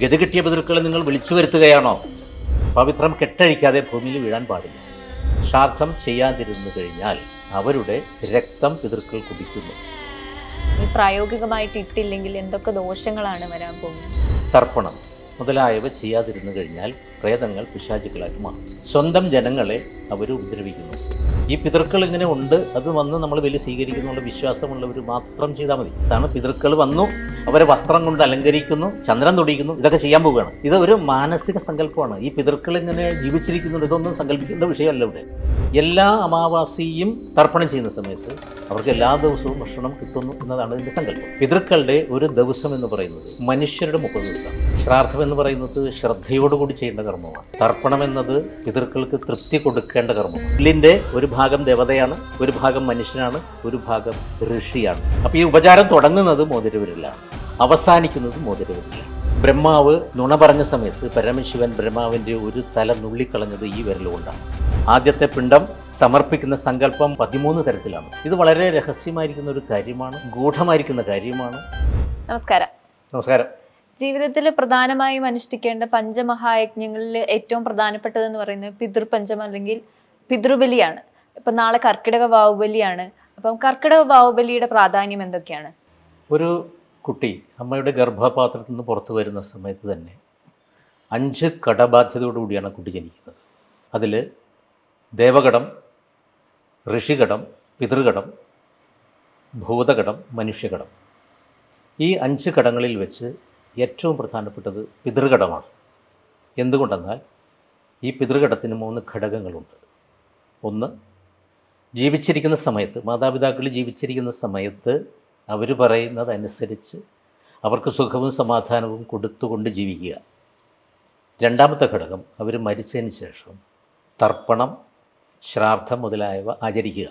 ഗതി കിട്ടിയ പിതൃക്കളെ നിങ്ങൾ വിളിച്ചു വരുത്തുകയാണോ? പവിത്രം കെട്ടഴിക്കാതെ ഭൂമിയിൽ വീഴാൻ പാടില്ല. ശ്രാദ്ധം ചെയ്യാതിരുന്നു കഴിഞ്ഞാൽ അവരുടെ രക്തം പിതൃക്കൾ കുടിക്കുന്നു. പ്രായോഗികമായിട്ട് ഇട്ടില്ലെങ്കിൽ എന്തൊക്കെ ദോഷങ്ങളാണ് വരാൻ പോകുന്നത്? തർപ്പണം മുതലായവ ചെയ്യാതിരുന്നു കഴിഞ്ഞാൽ പ്രേതങ്ങൾ പിശാചുക്കളായി മാറും. സ്വന്തം ജനങ്ങളെ അവർ ഉപദ്രവിക്കുന്നു. ഈ പിതൃക്കൾ ഇങ്ങനെ ഉണ്ട് അത് വന്ന് നമ്മൾ വലിയ സ്വീകരിക്കുന്നുള്ള വിശ്വാസമുള്ളവർ മാത്രം ചെയ്താൽ മതി. അതാണ് പിതൃക്കൾ വന്നു അവരെ വസ്ത്രം കൊണ്ട് അലങ്കരിക്കുന്നു ചന്ദ്രൻ തുടിക്കുന്നു ഇതൊക്കെ ചെയ്യാൻ പോവുകയാണ്. ഇത് ഒരു മാനസിക സങ്കല്പമാണ്. ഈ പിതൃക്കൾ ഇങ്ങനെ ജീവിച്ചിരിക്കുന്നുണ്ട് ഇതൊന്നും സങ്കല്പിക്കേണ്ട വിഷയമല്ല ഇവിടെ. എല്ലാ അമാവാസിയും തർപ്പണം ചെയ്യുന്ന സമയത്ത് അവർക്ക് എല്ലാ ദിവസവും ഭക്ഷണം കിട്ടുന്നു എന്നതാണ് ഇതിന്റെ സങ്കല്പം. പിതൃക്കളുടെ ഒരു ദിവസം എന്ന് പറയുന്നത് മനുഷ്യരുടെ മുപ്പത് ദിവസം ശ്രാദ്ധം എന്ന് പറയുന്നത് ശ്രദ്ധയോടുകൂടി ചെയ്യേണ്ട കർമ്മമാണ്. തർപ്പണം എന്നത് പിതൃക്കൾക്ക് തൃപ്തി കൊടുക്കേണ്ട കർമ്മമാണ്. ഇതിന്റെ ഒരു ഭാഗം ദേവതയാണ് ഒരു ഭാഗം മനുഷ്യനാണ് ഒരു ഭാഗം ഋഷിയാണ്. അപ്പോൾ ഈ ഉപചാരം തുടങ്ങുന്നത് മോതിരവരിലാണ് അവസാനിക്കുന്നത് മോതിരവരിലാണ് ബ്രഹ്മാവ് നുണ പറഞ്ഞ സമയത്ത് പരമശിവൻ ബ്രഹ്മാവിന്റെ ഒരു തല നുള്ളിക്കളഞ്ഞത് ഈ വിരലുകൊണ്ടാണ്. ആദ്യത്തെ പിണ്ടം സമർപ്പിക്കുന്ന സങ്കല്പം പതിമൂന്ന് തരത്തിലാണ്. ഇത് വളരെ രഹസ്യമായിരിക്കുന്ന ഒരു കാര്യമാണ് ഗൂഢമായിരിക്കുന്ന കാര്യമാണ്. നമസ്കാരം. നമസ്കാരം. ജീവിതത്തിൽ പ്രധാനമായും അനുഷ്ഠിക്കേണ്ട പഞ്ചമഹായജ്ഞങ്ങളിൽ ഏറ്റവും പ്രധാനപ്പെട്ടതെന്ന് പറയുന്നത് പിതൃപഞ്ചം അല്ലെങ്കിൽ പിതൃബലിയാണ്. ഇപ്പം നാളെ കർക്കിടക ബാഹുബലിയാണ് അപ്പം കർക്കിടക ബാഹുബലിയുടെ പ്രാധാന്യം എന്തൊക്കെയാണ്? ഒരു കുട്ടി അമ്മയുടെ ഗർഭപാത്രത്തിൽ നിന്ന് പുറത്തു വരുന്ന സമയത്ത് തന്നെ അഞ്ച് കടബാധ്യതയോടുകൂടിയാണ് കുട്ടി ജനിക്കുന്നത്. അതിൽ ദേവഘടം ഋഷിഘടം പിതൃഘടം ഭൂതഘടം മനുഷ്യഘടം ഈ അഞ്ച് ഘടങ്ങളിൽ വെച്ച് ഏറ്റവും പ്രധാനപ്പെട്ടത് പിതൃഘടമാണ് എന്തുകൊണ്ടെന്നാൽ ഈ പിതൃഘടത്തിന് മൂന്ന് ഘടകങ്ങളുണ്ട്. ഒന്ന് ജീവിച്ചിരിക്കുന്ന സമയത്ത് മാതാപിതാക്കൾ ജീവിച്ചിരിക്കുന്ന സമയത്ത് അവർ പറയുന്നതനുസരിച്ച് അവർക്ക് സുഖവും സമാധാനവും കൊടുത്തുകൊണ്ട് ജീവിക്കുക. രണ്ടാമത്തെ ഘടകം അവർ മരിച്ചതിന് ശേഷം തർപ്പണം ശ്രാദ്ധം മുതലായവ ആചരിക്കുക.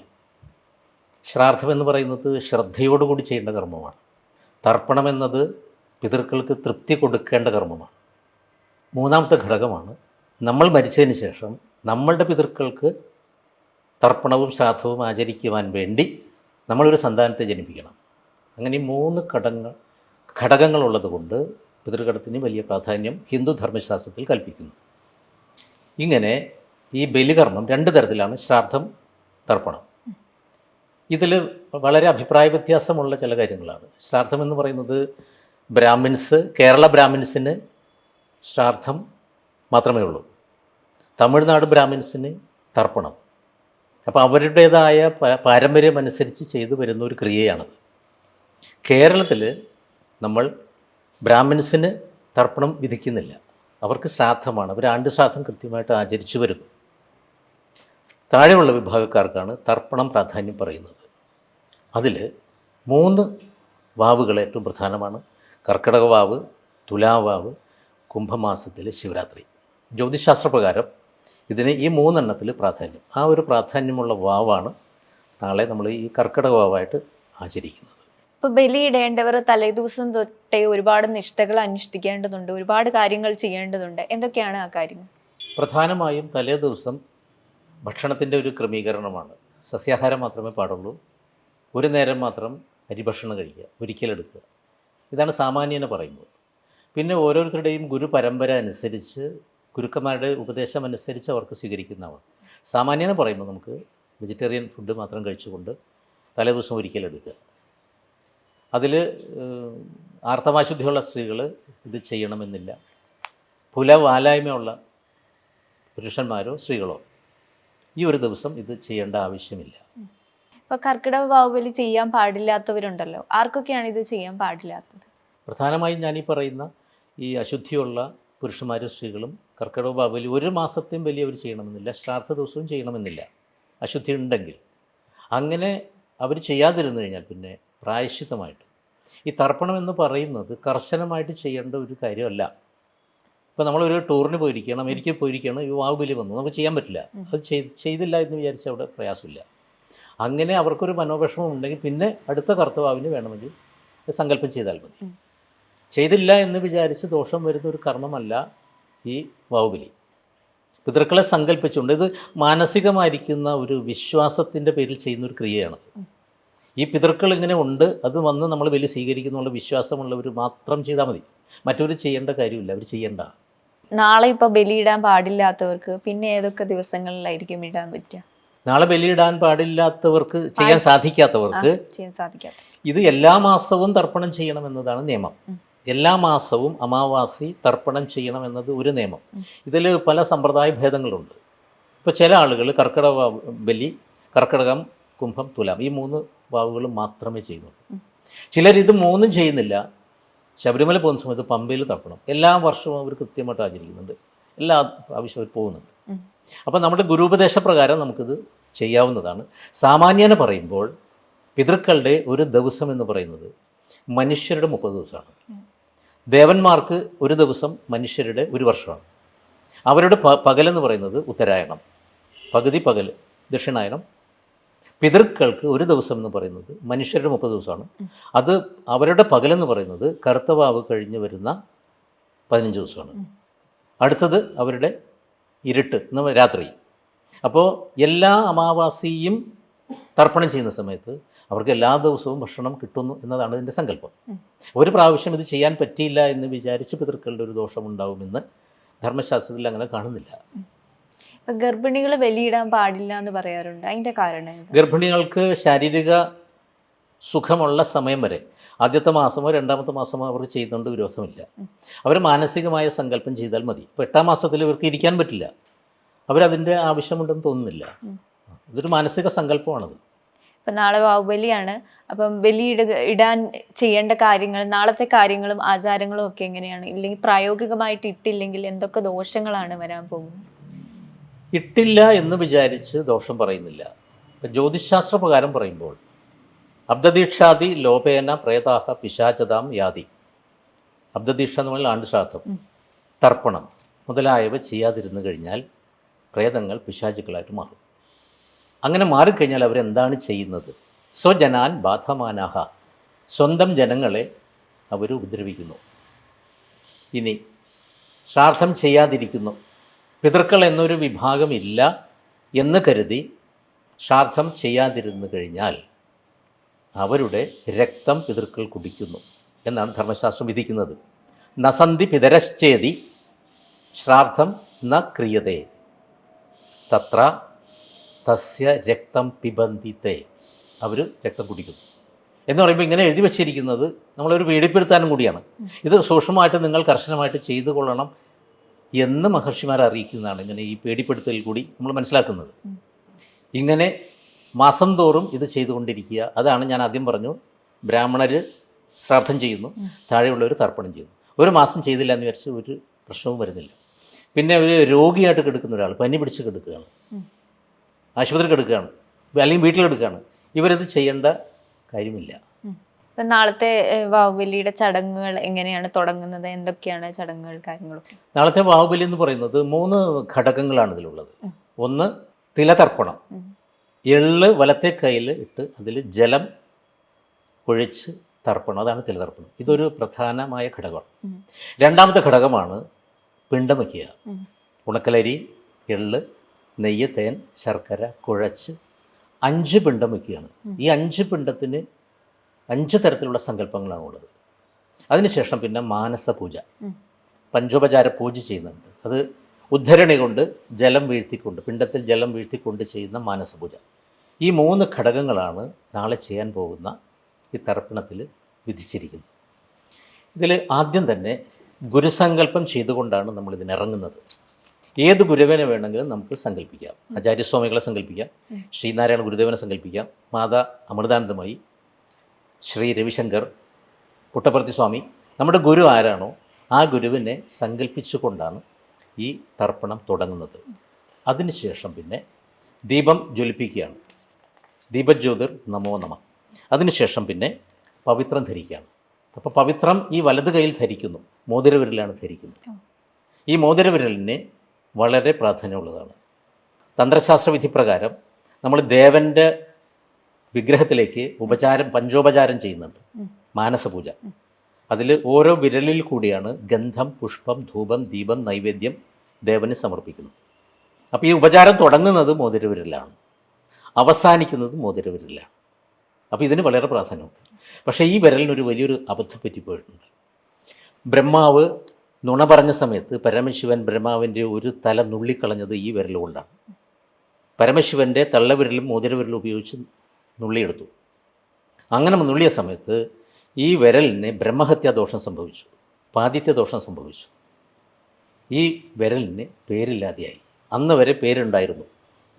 ശ്രാദ്ധം എന്ന് പറയുന്നത് ശ്രദ്ധയോടുകൂടി ചെയ്യേണ്ട കർമ്മമാണ്. തർപ്പണം എന്നത് പിതൃക്കൾക്ക് തൃപ്തി കൊടുക്കേണ്ട കർമ്മമാണ്. മൂന്നാമത്തെ ഘടകമാണ് നമ്മൾ മരിച്ചതിന് ശേഷം നമ്മളുടെ പിതൃക്കൾക്ക് തർപ്പണവും ശ്രാദ്ധവും ആചരിക്കുവാൻ വേണ്ടി നമ്മളൊരു സന്താനത്തെ ജനിപ്പിക്കണം. അങ്ങനെ മൂന്ന് ഘടകങ്ങൾ ഘടകങ്ങളുള്ളത് കൊണ്ട് പിതൃഘടത്തിന് വലിയ പ്രാധാന്യം ഹിന്ദു ധർമ്മശാസ്ത്രത്തിൽ കൽപ്പിക്കുന്നു. ഇങ്ങനെ ഈ ബലികർമ്മം രണ്ട് തരത്തിലാണ് ശ്രാദ്ധം തർപ്പണം. ഇതിൽ വളരെ അഭിപ്രായ വ്യത്യാസമുള്ള ചില കാര്യങ്ങളാണ്. ശ്രാദ്ധം എന്ന് പറയുന്നത് ബ്രാഹ്മിൻസ് കേരള ബ്രാഹ്മിൻസിന് ശ്രാദ്ധം മാത്രമേ ഉള്ളൂ. തമിഴ്നാട് ബ്രാഹ്മിൻസിന് തർപ്പണം. അപ്പോൾ അവരുടേതായ പാരമ്പര്യം അനുസരിച്ച് ചെയ്തു വരുന്ന ഒരു ക്രിയയാണത് കേരളത്തിൽ നമ്മൾ ബ്രാഹ്മിൻസിന് തർപ്പണം വിധിക്കുന്നില്ല. അവർക്ക് ശ്രാദ്ധമാണ്. അവർ ആണ്ട് ശ്രാദ്ധം കൃത്യമായിട്ട് ആചരിച്ചു വരുന്നു. താഴെയുള്ള വിഭാഗക്കാർക്കാണ് തർപ്പണം പ്രാധാന്യം പറയുന്നത്. അതിൽ മൂന്ന് വാവുകൾ ഏറ്റവും പ്രധാനമാണ്. കർക്കിടക വാവ് തുലാവാവ് കുംഭമാസത്തിലെ ശിവരാത്രി. ജ്യോതിശാസ്ത്രപ്രകാരം ഇതിന് ഈ മൂന്നെണ്ണത്തിൽ പ്രാധാന്യം. ആ ഒരു പ്രാധാന്യമുള്ള വാവാണ് നാളെ നമ്മൾ ഈ കർക്കിടക വാവായിട്ട് ആചരിക്കുന്നത്. ഇപ്പോൾ ബലിയിടേണ്ടവർ തലേദിവസം തൊട്ടേ ഒരുപാട് നിഷ്ഠകൾ അനുഷ്ഠിക്കേണ്ടതുണ്ട് ഒരുപാട് കാര്യങ്ങൾ ചെയ്യേണ്ടതുണ്ട്. എന്തൊക്കെയാണ് ആ കാര്യങ്ങൾ? പ്രധാനമായും തലേ ദിവസം ഭക്ഷണത്തിന്റെ ഒരു ക്രമീകരണമാണ്. സസ്യാഹാരം മാത്രമേ പാടുള്ളൂ. ഒരു നേരം മാത്രം അരിഭക്ഷണം കഴിക്കുക ഒരിക്കലെടുക്കുക ഇതാണ് സാമാന്യനെ പറയുമ്പോൾ. പിന്നെ ഓരോരുത്തരുടെയും ഗുരു പരമ്പര അനുസരിച്ച് ഗുരുക്കന്മാരുടെ ഉപദേശം അനുസരിച്ച് അവർക്ക് സ്വീകരിക്കുന്നവർ. സാമാന്യനെ പറയുമ്പോൾ നമുക്ക് വെജിറ്റേറിയൻ ഫുഡ് മാത്രം കഴിച്ചുകൊണ്ട് തലേദിവസം ഒരിക്കലെടുക്കുക അതിൽ ആർത്തവാശുദ്ധിയുള്ള സ്ത്രീകൾ ഇത് ചെയ്യണമെന്നില്ല. പുലവാലായ്മയുള്ള പുരുഷന്മാരോ സ്ത്രീകളോ ഈ ഒരു ദിവസം ഇത് ചെയ്യേണ്ട ആവശ്യമില്ല. ഇപ്പോൾ കർക്കിടക ബാഹുബലി ചെയ്യാൻ പാടില്ലാത്തവരുണ്ടല്ലോ. ആർക്കൊക്കെയാണ് ഇത് ചെയ്യാൻ പാടില്ലാത്തത്? പ്രധാനമായും ഞാനീ പറയുന്ന ഈ അശുദ്ധിയുള്ള പുരുഷന്മാരും സ്ത്രീകളും കർക്കിടക ബാബലി ഒരു മാസത്തെയും വലിയ അവർ ചെയ്യണമെന്നില്ല ശ്രാദ്ധ ദിവസവും ചെയ്യണമെന്നില്ല. അശുദ്ധി ഉണ്ടെങ്കിൽ. അങ്ങനെ അവർ ചെയ്യാതിരുന്നു കഴിഞ്ഞാൽ പിന്നെ പ്രായശ്ചിത്തമായിട്ട്. ഈ തർപ്പണം എന്ന് പറയുന്നത് കർശനമായിട്ട് ചെയ്യേണ്ട ഒരു കാര്യമല്ല. ഇപ്പോൾ നമ്മളൊരു ടൂറിന് പോയിരിക്കുകയാണ് അമേരിക്കയിൽ പോയിരിക്കുകയാണ് ഈ വാവ് ബലി വന്നു നമുക്ക് ചെയ്യാൻ പറ്റില്ല. അത് ചെയ്ത് ചെയ്തില്ല എന്ന് വിചാരിച്ച അവിടെ പ്രയാസമില്ല. അങ്ങനെ അവർക്കൊരു മനോവിഷമം ഉണ്ടെങ്കിൽ പിന്നെ അടുത്ത കർത്തവാവിന് വേണമെങ്കിൽ സങ്കല്പം ചെയ്താൽ മതി. ചെയ്തില്ല എന്ന് വിചാരിച്ച് ദോഷം വരുന്ന ഒരു കർമ്മമല്ല ഈ ബാഹുബലി പിതൃക്കളെ സങ്കല്പിച്ചുകൊണ്ട് ഇത് മാനസികമായിരിക്കുന്ന ഒരു വിശ്വാസത്തിന്റെ പേരിൽ ചെയ്യുന്ന ഒരു ക്രിയയാണ്. ഈ പിതൃക്കൾ ഇങ്ങനെ ഉണ്ട് അത് വന്ന് നമ്മൾ വലിയ സ്വീകരിക്കുന്നുള്ള വിശ്വാസമുള്ളവർ മാത്രം ചെയ്താൽ മതി. മറ്റവർ ചെയ്യേണ്ട കാര്യമില്ല അവർ ചെയ്യേണ്ട. നാളെ ഇപ്പൊ ബലിയിടാൻ പാടില്ലാത്തവർക്ക് പിന്നെ ഏതൊക്കെ ദിവസങ്ങളിലായിരിക്കും ഇടാൻ പറ്റുക? നാളെ ബലിയിടാൻ പാടില്ലാത്തവർക്ക് ചെയ്യാൻ സാധിക്കാത്തവർക്ക് ചെയ്യാൻ സാധിക്കാത്ത. ഇത് എല്ലാ മാസവും തർപ്പണം ചെയ്യണം എന്നതാണ് നിയമം. എല്ലാ മാസവും അമാവാസി തർപ്പണം ചെയ്യണം എന്നത് ഒരു നിയമം. ഇതിൽ പല സമ്പ്രദായ ഭേദങ്ങളുണ്ട്. ഇപ്പോൾ ചില ആളുകൾ കർക്കിടക ബലി കർക്കിടകം കുംഭം തുലാം ഈ മൂന്ന് വാവുകളും മാത്രമേ ചെയ്യുന്നുള്ളൂ. ചിലർ ഇത് മൂന്നും ചെയ്യുന്നില്ല. ശബരിമല പോകുന്ന സമയത്ത് പമ്പയിൽ തർപ്പണം. എല്ലാ വർഷവും അവർ കൃത്യമായിട്ട് ആചരിക്കുന്നുണ്ട്. എല്ലാ ആവശ്യം അവർ പോകുന്നുണ്ട്. അപ്പോൾ നമ്മുടെ ഗുരുപദേശ പ്രകാരം നമുക്കിത് ചെയ്യാവുന്നതാണ്. സാമാന്യന പറയുമ്പോൾ പിതൃക്കളുടെ ഒരു ദിവസം എന്ന് പറയുന്നത് മനുഷ്യരുടെ മുപ്പത് ദിവസമാണ്. ദേവന്മാർക്ക് ഒരു ദിവസം മനുഷ്യരുടെ ഒരു വർഷമാണ്. അവരുടെ പ പകലെന്ന് പറയുന്നത് ഉത്തരായണം. പകുതി പകൽ ദക്ഷിണായനം. പിതൃക്കൾക്ക് ഒരു ദിവസം എന്ന് പറയുന്നത് മനുഷ്യരുടെ മുപ്പത് ദിവസമാണ്. അത് അവരുടെ പകലെന്ന് പറയുന്നത് കറുത്തവാവ് കഴിഞ്ഞ് വരുന്ന പതിനഞ്ച് ദിവസമാണ്. അടുത്തത് അവരുടെ ഇരുട്ട് രാത്രി. അപ്പോൾ എല്ലാ അമാവാസിയും തർപ്പണം ചെയ്യുന്ന സമയത്ത് അവർക്ക് എല്ലാ ദിവസവും ഭക്ഷണം കിട്ടുന്നു എന്നതാണ് ഇതിന്റെ സങ്കല്പം. ഒരു പ്രാവശ്യം ഇത് ചെയ്യാൻ പറ്റിയില്ല എന്ന് വിചാരിച്ച് പിതൃക്കളുടെ ഒരു ദോഷമുണ്ടാവുമെന്ന് ധർമ്മശാസ്ത്രത്തിൽ അങ്ങനെ കാണുന്നില്ല. ഗർഭിണികൾ ബലിയിടാൻ പാടില്ല എന്ന് പറയാറുണ്ട്. അതിന്റെ കാരണം ഗർഭിണികൾക്ക് ശാരീരിക സുഖമുള്ള സമയം വരെ ആദ്യത്തെ മാസമോ രണ്ടാമത്തെ മാസമോ അവർ ചെയ്യുന്നുണ്ട് വിരോധമില്ല. അവർ മാനസികമായ സങ്കല്പം ചെയ്താൽ മതി. ഇപ്പോൾ എട്ടാം മാസത്തിൽ ഇവർക്ക് ഇരിക്കാൻ പറ്റില്ല. അവരതിന്റെ ആവശ്യമുണ്ടെന്ന് തോന്നുന്നില്ല. ഇതൊരു മാനസിക സങ്കല്പമാണത്. ഇപ്പൊ നാളെ ബാഹുബലിയാണ് അപ്പം ബലി ഇട ഇടാൻ ചെയ്യേണ്ട കാര്യങ്ങൾ നാളത്തെ കാര്യങ്ങളും ആചാരങ്ങളും ഒക്കെ എങ്ങനെയാണ്? ഇല്ലെങ്കിൽ പ്രായോഗികമായിട്ട് ഇട്ടില്ലെങ്കിൽ എന്തൊക്കെ ദോഷങ്ങളാണ് വരാൻ പോകുന്നത്? ഇട്ടില്ല എന്ന് വിചാരിച്ച് ദോഷം പറയുന്നില്ല. ഇപ്പം ജ്യോതിശാസ്ത്ര പ്രകാരം പറയുമ്പോൾ അബ്ദദീക്ഷാദി ലോപേന പ്രേതാഹ പിശാചതാം യാതി അബ്ദദീക്ഷ എന്ന് പറഞ്ഞാൽ ആണ്ടുശ്രാദ്ധം തർപ്പണം മുതലായവ ചെയ്യാതിരുന്നു കഴിഞ്ഞാൽ പ്രേതങ്ങൾ പിശാചുക്കളായിട്ട് മാറും. അങ്ങനെ മാറിക്കഴിഞ്ഞാൽ അവരെന്താണ് ചെയ്യുന്നത്? സ്വജനാൻ ബാധമാനാഹ. സ്വന്തം ജനങ്ങളെ അവർ ഉപദ്രവിക്കുന്നു. ഇനി ശ്രാദ്ധം ചെയ്യാതിരിക്കുന്നു. പിതൃക്കൾ എന്നൊരു വിഭാഗമില്ല എന്ന് കരുതി ശ്രാദ്ധം ചെയ്യാതിരുന്നു കഴിഞ്ഞാൽ അവരുടെ രക്തം പിതൃക്കൾ കുടിക്കുന്നു എന്നാണ് ധർമ്മശാസ്ത്രം വിധിക്കുന്നത്. നസന്തി പിതരശ്ചേതി ശ്രാദ്ധം ന ക്രിയതേ. തത്ര തസ്യ രക്തം പിബന്തിത്തെ. അവർ രക്തം കുടിക്കുന്നു. എന്ന് പറയുമ്പോൾ ഇങ്ങനെ എഴുതി വച്ചിരിക്കുന്നത് നമ്മളൊരു പേടിപ്പെടുത്താനും കൂടിയാണ്. ഇത് സൂക്ഷ്മമായിട്ട് നിങ്ങൾ കർശനമായിട്ട് ചെയ്തു കൊള്ളണം എന്ന് മഹർഷിമാർ അറിയിക്കുന്നതാണ് ഇങ്ങനെ ഈ പേടിപ്പെടുത്തൽ കൂടി നമ്മൾ മനസ്സിലാക്കുന്നത്. ഇങ്ങനെ മാസം തോറും ഇത് ചെയ്തുകൊണ്ടിരിക്കുക. അതാണ് ഞാൻ ആദ്യം പറഞ്ഞു. ബ്രാഹ്മണർ ശ്രാദ്ധം ചെയ്യുന്നു. താഴെയുള്ളവർ തർപ്പണം ചെയ്യുന്നു. ഒരു മാസം ചെയ്തില്ല എന്ന് വിചാരിച്ച് ഒരു പ്രശ്നവും വരുന്നില്ല. പിന്നെ ഒരു രോഗിയായിട്ട് കിടക്കുന്ന ഒരാൾ പനി പിടിച്ച് കിടക്കുകയാണ്. ഉം. എടുക്കുകയാണ്. അല്ലെങ്കിൽ വീട്ടിലെടുക്കുകയാണ് ഇവരത് ചെയ്യേണ്ട കാര്യമില്ല. ഇപ്പൊ നാളത്തെ വാഹുബലിയുടെ ബാഹുബലിയുടെ ചടങ്ങുകൾ എങ്ങനെയാണ് തുടങ്ങുന്നത്? എന്തൊക്കെയാണ് ചടങ്ങുകൾ കാര്യങ്ങളൊക്കെ? നാളത്തെ ബാഹുബലി എന്ന് പറയുന്നത് മൂന്ന് ഘടകങ്ങളാണ് ഇതിലുള്ളത്. ഒന്ന് തിലതർപ്പണം. എള്ള് വലത്തെ കയ്യിൽ ഇട്ട് അതിൽ ജലം ഒഴിച്ച് തർപ്പണം. അതാണ് തിലതർപ്പണം. ഇതൊരു പ്രധാനമായ ഘടകമാണ്. രണ്ടാമത്തെ ഘടകമാണ് പിണ്ടം വയ്ക്കുക. ഉണക്കലരി എള്ള് നെയ്യ് തേൻ ശർക്കര കുഴച്ച് അഞ്ച് പിണ്ടം വയ്ക്കുകയാണ്. ഈ അഞ്ച് പിണ്ടത്തിന് അഞ്ച് തരത്തിലുള്ള സങ്കല്പങ്ങളാണ് ഉള്ളത്. അതിനുശേഷം പിന്നെ മാനസ പൂജ. പഞ്ചോപചാര പൂജ ചെയ്യുന്നുണ്ട്. അത് ഉദ്ധരണി കൊണ്ട് ജലം വീഴ്ത്തിക്കൊണ്ട് പിണ്ടത്തിൽ ജലം വീഴ്ത്തിക്കൊണ്ട് ചെയ്യുന്ന മാനസ പൂജ. ഈ മൂന്ന് ഘടകങ്ങളാണ് നാളെ ചെയ്യാൻ പോകുന്ന ഈ തർപ്പണത്തിൽ വിധിച്ചിരിക്കുന്നത്. ഇതിൽ ആദ്യം തന്നെ ഗുരുസങ്കല്പം ചെയ്തുകൊണ്ടാണ് നമ്മൾ ഇതിനിറങ്ങുന്നത് ഏത് ഗുരുവനെ വേണമെങ്കിലും നമുക്ക് സങ്കല്പിക്കാം ആചാര്യസ്വാമികളെ സങ്കല്പിക്കാം. ശ്രീനാരായണ ഗുരുദേവനെ സങ്കല്പിക്കാം മാതാ അമൃതാനന്ദമായി. ശ്രീ രവിശങ്കർ പുട്ടപ്പർത്തി സ്വാമി. നമ്മുടെ ഗുരു ആരാണോ ആ ഗുരുവിനെ സങ്കല്പിച്ചുകൊണ്ടാണ് ഈ തർപ്പണം തുടങ്ങുന്നത്. അതിനുശേഷം പിന്നെ ദീപം ജ്വലിപ്പിക്കുകയാണ്. ദീപജ്യോതിർ നമോ നമ. അതിനുശേഷം പിന്നെ പവിത്രം ധരിക്കുകയാണ്. അപ്പോൾ പവിത്രം ഈ വലത് കൈയിൽ ധരിക്കുന്നു. മോതിരവിരലാണ് ധരിക്കുന്നത്. ഈ മോതിരവിരലിന് വളരെ പ്രാധാന്യമുള്ളതാണ്. തന്ത്രശാസ്ത്ര വിധി പ്രകാരം നമ്മൾ ദേവന്റെ വിഗ്രഹത്തിലേക്ക് ഉപചാരം പഞ്ചോപചാരം ചെയ്യുന്നുണ്ട്. മാനസപൂജ. അതിൽ ഓരോ വിരലിൽ കൂടിയാണ് ഗന്ധം പുഷ്പം ധൂപം ദീപം നൈവേദ്യം ദേവന് സമർപ്പിക്കുന്നത്. അപ്പോൾ ഈ ഉപചാരം തുടങ്ങുന്നത് മോതിരവിരലാണ് അവസാനിക്കുന്നത് മോതിരവിരലാണ് അപ്പോൾ ഇതിന് വളരെ പ്രാധാന്യമുണ്ട്. പക്ഷേ ഈ വിരലിനൊരു വലിയൊരു അബദ്ധം പറ്റിപ്പോയിട്ടുണ്ട്. ബ്രഹ്മാവ് നുണ പറഞ്ഞ സമയത്ത് പരമശിവൻ ബ്രഹ്മാവിന്റെ ഒരു തല നുള്ളിക്കളഞ്ഞത് ഈ വിരലുകൊണ്ടാണ് പരമശിവന്റെ തള്ളവിരലും മോതിരവിരലും ഉപയോഗിച്ച് നുള്ളിയെടുത്തു. അങ്ങനെ നുള്ളിയ സമയത്ത് ഈ വിരലിന് ബ്രഹ്മഹത്യാ ദോഷം സംഭവിച്ചു. പാതിത്യ ദോഷം സംഭവിച്ചു. ഈ വിരലിന് പേരില്ലാതെയായി. അന്ന് വരെ പേരുണ്ടായിരുന്നു.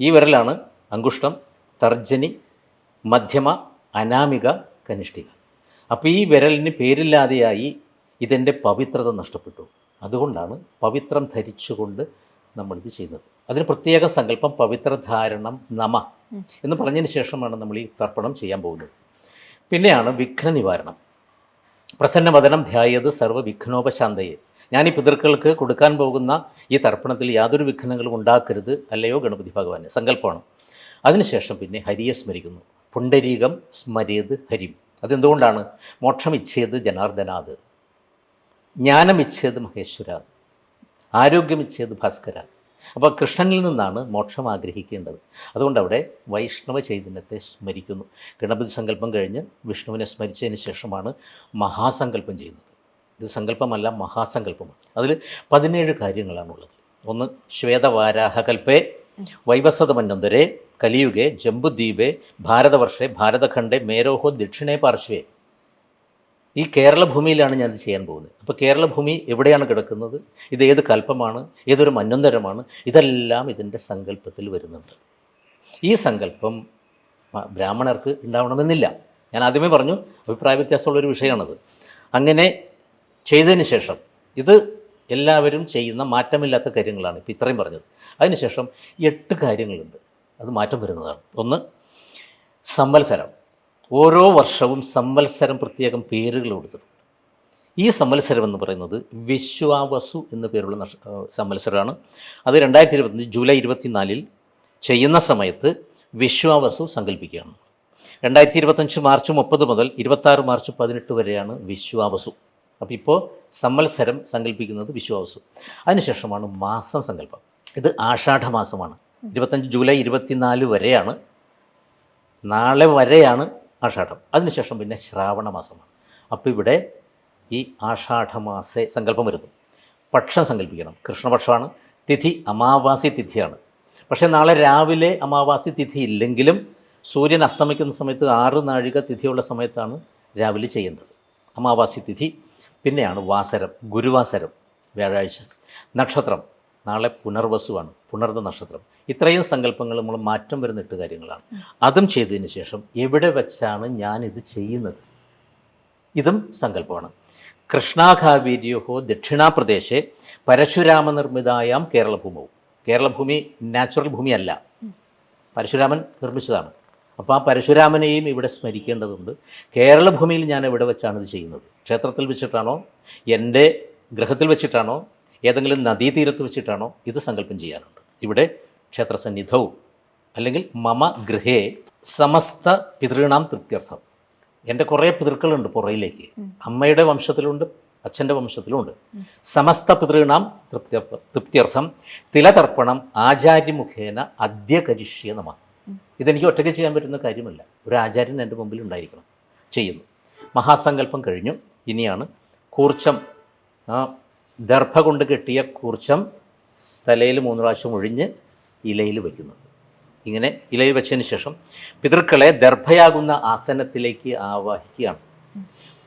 ഈ വിരലാണ് അങ്കുഷ്ടം തർജനി മധ്യമ അനാമിക കനിഷ്ഠിക. അപ്പോൾ ഈ വിരലിന് പേരില്ലാതെയായി ഇതിന്റെ പവിത്രത നഷ്ടപ്പെട്ടു. അതുകൊണ്ടാണ് പവിത്രം ധരിച്ചുകൊണ്ട് നമ്മളിത് ചെയ്യുന്നത്. അതിന് പ്രത്യേക സങ്കല്പം പവിത്രധാരണം നമ എന്ന് പറഞ്ഞതിന് ശേഷമാണ് നമ്മൾ ഈ തർപ്പണം ചെയ്യാൻ പോകുന്നത്. പിന്നെയാണ് വിഘ്ന നിവാരണം പ്രസന്നവദനം ധ്യായത് സർവ വിഘ്നോപശാന്തയെ. ഞാൻ ഈ പിതൃക്കൾക്ക് കൊടുക്കാൻ പോകുന്ന ഈ തർപ്പണത്തിൽ യാതൊരു വിഘ്നങ്ങളും ഉണ്ടാക്കരുത് അല്ലയോ ഗണപതി ഭഗവാനെ? സങ്കല്പമാണ്. അതിനുശേഷം പിന്നെ ഹരിയെ സ്മരിക്കുന്നു. പുണ്ടരീകം സ്മരേത് ഹരിം. അതെന്തുകൊണ്ടാണ്? മോക്ഷമിച്ഛേത് ജനാർദ്ദനാത്. ജ്ഞാനമിച്ഛേത് മഹേശ്വര ആരോഗ്യമിച്ഛേത് ഭാസ്കര. അപ്പോൾ കൃഷ്ണനിൽ നിന്നാണ് മോക്ഷം ആഗ്രഹിക്കേണ്ടത്. അതുകൊണ്ട് അവിടെ വൈഷ്ണവ ചൈതന്യത്തെ സ്മരിക്കുന്നു. ഗണപതി സങ്കല്പം കഴിഞ്ഞ് വിഷ്ണുവിനെ സ്മരിച്ചതിന് ശേഷമാണ് മഹാസങ്കല്പം ചെയ്യുന്നത്. ഇത് സങ്കല്പമല്ല മഹാസങ്കല്പമാണ്. അതിൽ പതിനേഴ് കാര്യങ്ങളാണുള്ളത്. ഒന്ന് ശ്വേതവാരാഹകൽപ്പേ വൈവസതമന്നന്തരെ കലിയുഗേ ജംബുദ്വീപേ ഭാരതവർഷേ ഭാരതഖണ്ഡേ മേരോഹോ ദക്ഷിണേ പാർശ്വേ. ഈ കേരള ഭൂമിയിലാണ് ഞാനത് ചെയ്യാൻ പോകുന്നത്. അപ്പോൾ കേരള ഭൂമി എവിടെയാണ് കിടക്കുന്നത്? ഇത് ഏത് കൽപ്പമാണ്? ഏതൊരു മന്വന്തരമാണ് ഇതെല്ലാം ഇതിന്റെ സങ്കല്പത്തിൽ വരുന്നുണ്ട്. ഈ സങ്കല്പം ബ്രാഹ്മണർക്ക് ഉണ്ടാവണമെന്നില്ല. ഞാൻ ആദ്യമേ പറഞ്ഞു അഭിപ്രായ വ്യത്യാസമുള്ളൊരു വിഷയമാണത്. അങ്ങനെ ചെയ്തതിന് ശേഷം ഇത് എല്ലാവരും ചെയ്യുന്ന മാറ്റമില്ലാത്ത കാര്യങ്ങളാണ് ഇപ്പോൾ ഇത്രയും പറഞ്ഞത്. അതിനുശേഷം എട്ട് കാര്യങ്ങളുണ്ട്. അത് മാറ്റം വരുന്നതാണ്. ഒന്ന് സംവത്സരം. ഓരോ വർഷവും സംവത്സരം പ്രത്യേകം പേരുകൾ കൊടുത്തിട്ടുണ്ട്. ഈ സംവത്സരം എന്ന് പറയുന്നത് വിശ്വാവസു എന്ന പേരുള്ള നക്ഷ സംവത്സരമാണ്. അത് രണ്ടായിരത്തി ഇരുപത്തഞ്ച് ജൂലൈ ഇരുപത്തിനാലിൽ ചെയ്യുന്ന സമയത്ത് വിശ്വാവസു സങ്കല്പിക്കുകയാണ്. രണ്ടായിരത്തി ഇരുപത്തഞ്ച് മാർച്ച് മുപ്പത് മുതൽ ഇരുപത്താറ് മാർച്ച് പതിനെട്ട് വരെയാണ് വിശ്വാവസു. അപ്പോൾ ഇപ്പോൾ സംവത്സരം സങ്കല്പിക്കുന്നത് വിശ്വാവസു. അതിനുശേഷമാണ് മാസം സങ്കല്പം. ഇത് ആഷാഢമാസമാണ് ഇരുപത്തഞ്ച് ജൂലൈ ഇരുപത്തിനാല് വരെയാണ്. നാളെ വരെയാണ് ആഷാഢം. അതിനുശേഷം പിന്നെ ശ്രാവണ മാസമാണ് അപ്പോൾ ഇവിടെ ഈ ആഷാഢമാസെ സങ്കല്പം വരുന്നു. പക്ഷം സങ്കല്പിക്കണം. കൃഷ്ണപക്ഷമാണ്. തിഥി അമാവാസി തിഥിയാണ്. പക്ഷേ നാളെ രാവിലെ അമാവാസി തിഥി ഇല്ലെങ്കിലും സൂര്യൻ അസ്തമിക്കുന്ന സമയത്ത് ആറ് നാഴിക തിഥിയുള്ള സമയത്താണ് രാവിലെ ചെയ്യേണ്ടത്. അമാവാസി തിഥി. പിന്നെയാണ് വാസരം. ഗുരുവാസരം. വ്യാഴാഴ്ച. നക്ഷത്രം. നാളെ പുനർവസുവാണ് പുണർന്ന നക്ഷത്രം. ഇത്രയും സങ്കല്പങ്ങൾ നമ്മൾ മാറ്റം വരുന്ന എട്ട് കാര്യങ്ങളാണ്. അതും ചെയ്തതിന് ശേഷം എവിടെ വെച്ചാണ് ഞാൻ ഞാനിത് ചെയ്യുന്നത്? ഇതും സങ്കല്പമാണ്. കൃഷ്ണാഘാവീര്യോഹോ ദക്ഷിണാപ്രദേശെ പരശുരാമ നിർമ്മിതായാം കേരളഭൂമവും. കേരളഭൂമി നാച്ചുറൽ ഭൂമിയല്ല. പരശുരാമൻ നിർമ്മിച്ചതാണ്. അപ്പോൾ ആ പരശുരാമനെയും ഇവിടെ സ്മരിക്കേണ്ടതുണ്ട്. കേരളഭൂമിയിൽ ഞാൻ എവിടെ വെച്ചാണ് ഇത് ചെയ്യുന്നത്? ക്ഷേത്രത്തിൽ വെച്ചിട്ടാണോ? എന്റെ ഗ്രഹത്തിൽ വെച്ചിട്ടാണോ? ഏതെങ്കിലും നദീതീരത്ത് വെച്ചിട്ടാണോ ഇത് സങ്കല്പം ചെയ്യാറുണ്ട്. ഇവിടെ ക്ഷേത്രസന്നിധവും അല്ലെങ്കിൽ മമ ഗൃഹേ സമസ്ത പിതൃണാം തൃപ്ത്യർത്ഥം. എന്റെ കുറേ പിതൃക്കളുണ്ട് പുറയിലേക്ക്. അമ്മയുടെ വംശത്തിലുണ്ട് അച്ഛന്റെ വംശത്തിലുമുണ്ട് സമസ്ത പിതൃണാം തൃപ്തി തൃപ്ത്യർത്ഥം തിലതർപ്പണം ആചാര്യമുഖേന അദ്യ കരിഷ്യ നമ ഇതെനിക്ക് ഒറ്റയ്ക്ക് ചെയ്യാൻ പറ്റുന്ന കാര്യമല്ല. ഒരു ആചാര്യൻ എന്റെ മുമ്പിൽ ഉണ്ടായിരിക്കണം ചെയ്യുന്നു. മഹാസങ്കല്പം കഴിഞ്ഞു. ഇനിയാണ് കൂർച്ചം. ആ ദർഭ കൊണ്ട് കെട്ടിയ കൂർച്ചം തലയിൽ മൂന്ന് പ്രാവശ്യം ഒഴിഞ്ഞ് ഇലയിൽ വയ്ക്കുന്നത് ഇങ്ങനെ ഇലയിൽ വെച്ചതിന് ശേഷം പിതൃക്കളെ ദർഭയാകുന്ന ആസനത്തിലേക്ക് ആവാഹിക്കുകയാണ്.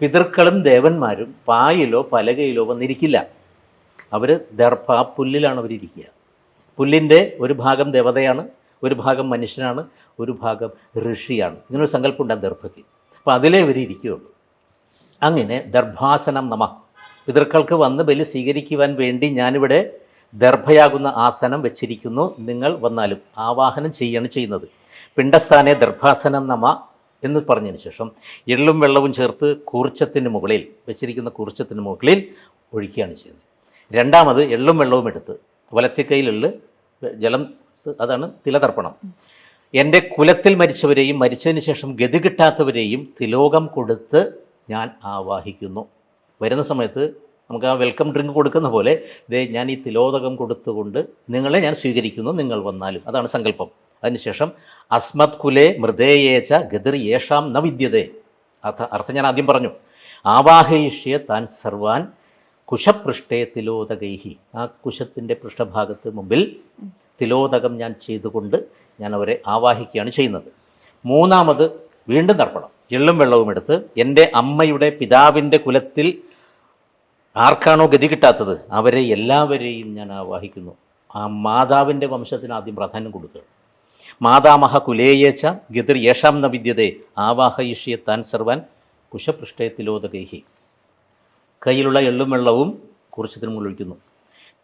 പിതൃക്കളും ദേവന്മാരും പായിലോ പലകയിലോ വന്നിരിക്കില്ല. അവർ ദർഭ പുല്ലിലാണ് അവരിയ്ക്കുക പുല്ലിന്റെ ഒരു ഭാഗം ദേവതയാണ് ഒരു ഭാഗം മനുഷ്യനാണ് ഒരു ഭാഗം ഋഷിയാണ്. ഇങ്ങനൊരു സങ്കല്പമുണ്ട് ആ ദർഭയ്ക്ക്. അപ്പോൾ അതിലേ ഇവർ അങ്ങനെ ദർഭാസനം നമ. പിതൃക്കൾക്ക് വന്ന് ബലി സ്വീകരിക്കുവാൻ വേണ്ടി ഞാനിവിടെ ദർഭയാകുന്ന ആസനം വെച്ചിരിക്കുന്നു. നിങ്ങൾ വന്നാലും ആവാഹനം ചെയ്യാണ് ചെയ്യുന്നത്. പിണ്ടസ്ഥാനെ ദർഭാസനം നമ എന്ന് പറഞ്ഞതിന് ശേഷം എള്ളും വെള്ളവും ചേർത്ത് കൂർച്ചത്തിന് മുകളിൽ വെച്ചിരിക്കുന്ന കൂർച്ചത്തിന് മുകളിൽ ഒഴിക്കുകയാണ് ചെയ്യുന്നത്. രണ്ടാമത് എള്ളും വെള്ളവും എടുത്ത് വലത്തിക്കൈയിലുള്ള ജലം അതാണ് തിലതർപ്പണം. എന്റെ കുലത്തിൽ മരിച്ചവരെയും മരിച്ചതിന് ശേഷം ഗതി കിട്ടാത്തവരെയും തിലോകം കൊടുത്ത് ഞാൻ ആവാഹിക്കുന്നു. വരുന്ന സമയത്ത് നമുക്ക് ആ വെൽക്കം ഡ്രിങ്ക് കൊടുക്കുന്ന പോലെ ദേ ഞാൻ ഈ തിലോദകം കൊടുത്തുകൊണ്ട് നിങ്ങളെ ഞാൻ സ്വീകരിക്കുന്നു നിങ്ങൾ വന്നാലും. അതാണ് സങ്കല്പം. അതിനുശേഷം അസ്മത് കുലേ മൃതേയേച്ച ഗതിർ യേഷാം ന വിദ്യതേ. അർത്ഥ അർത്ഥം ഞാൻ ആദ്യം പറഞ്ഞു. ആവാഹയിഷ്യ താൻ സർവാൻ കുശപൃഷ്ഠേ തിലോദകൈഹി. ആ കുശത്തിന്റെ പൃഷ്ഠഭാഗത്ത് മുമ്പിൽ തിലോദകം ഞാൻ ചെയ്തുകൊണ്ട് ഞാൻ അവരെ ആവാഹിക്കുകയാണ് ചെയ്യുന്നത്. മൂന്നാമത് വീണ്ടും തർപ്പണം. എള്ളും വെള്ളവും എടുത്ത് എന്റെ അമ്മയുടെ പിതാവിന്റെ കുലത്തിൽ ആർക്കാണോ ഗതി കിട്ടാത്തത് അവരെ എല്ലാവരെയും ഞാൻ ആവാഹിക്കുന്നു. ആ മാതാവിന്റെ വംശത്തിന് ആദ്യം പ്രാധാന്യം കൊടുക്കുക. മാതാമഹ കുലേയേച്ച ഗതിർ യേഷാം ന വിദ്യതേ ആവാഹയിഷ്യ താൻ സർവൻ കുശപൃഷ്ഠേ തിലോദകൈഹി കയ്യിലുള്ള എള്ളും വെള്ളവും കുറിച്ചതിന് മുകളിൽ ഒഴിക്കുന്നു.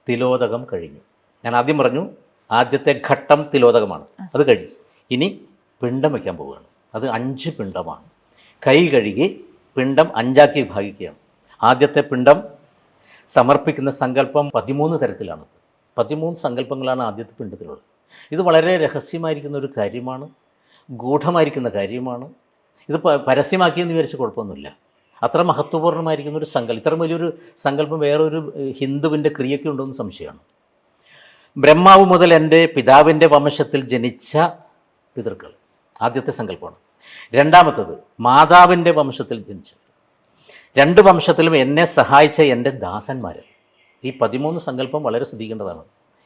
തിലോദകം കഴിഞ്ഞു. ഞാൻ ആദ്യം പറഞ്ഞു ആദ്യത്തെ ഘട്ടം തിലോദകമാണ്. അത് കഴിഞ്ഞു. ഇനി പിണ്ടം വയ്ക്കാൻ പോവുകയാണ്. അത് അഞ്ച് പിണ്ടമാണ് കൈ കഴുകി പിണ്ടം അഞ്ചാക്കി വിഭാഗിക്കുകയാണ്. ആദ്യത്തെ പിണ്ടം സമർപ്പിക്കുന്ന സങ്കല്പം പതിമൂന്ന് തരത്തിലാണ്. പതിമൂന്ന് സങ്കല്പങ്ങളാണ് ആദ്യത്തെ പിണ്ടത്തിലുള്ളത് ഇത് വളരെ രഹസ്യമായിരിക്കുന്ന ഒരു കാര്യമാണ്. ഗൂഢമായിരിക്കുന്ന കാര്യമാണ്. ഇത് പരസ്യമാക്കിയെന്ന് വിചാരിച്ച് കുഴപ്പമൊന്നുമില്ല. അത്ര മഹത്വപൂർണമായിരിക്കുന്ന ഒരു സങ്കല്പം ഇത്ര വലിയൊരു സങ്കല്പം വേറൊരു ഹിന്ദുവിന്റെ ക്രിയയ്ക്ക് ഉണ്ടോ എന്ന് സംശയമാണ്. ബ്രഹ്മാവ് മുതൽ എന്റെ പിതാവിന്റെ വംശത്തിൽ ജനിച്ച പിതൃക്കൾ. ആദ്യത്തെ സങ്കല്പമാണ്. രണ്ടാമത്തത് മാതാവിന്റെ വംശത്തിൽ ജനിച്ചു. രണ്ട് വംശത്തിലും എന്നെ സഹായിച്ച എന്റെ ദാസന്മാർ ഈ പതിമൂന്ന് സങ്കല്പം വളരെ ശ്രദ്ധിക്കേണ്ടതാണ്.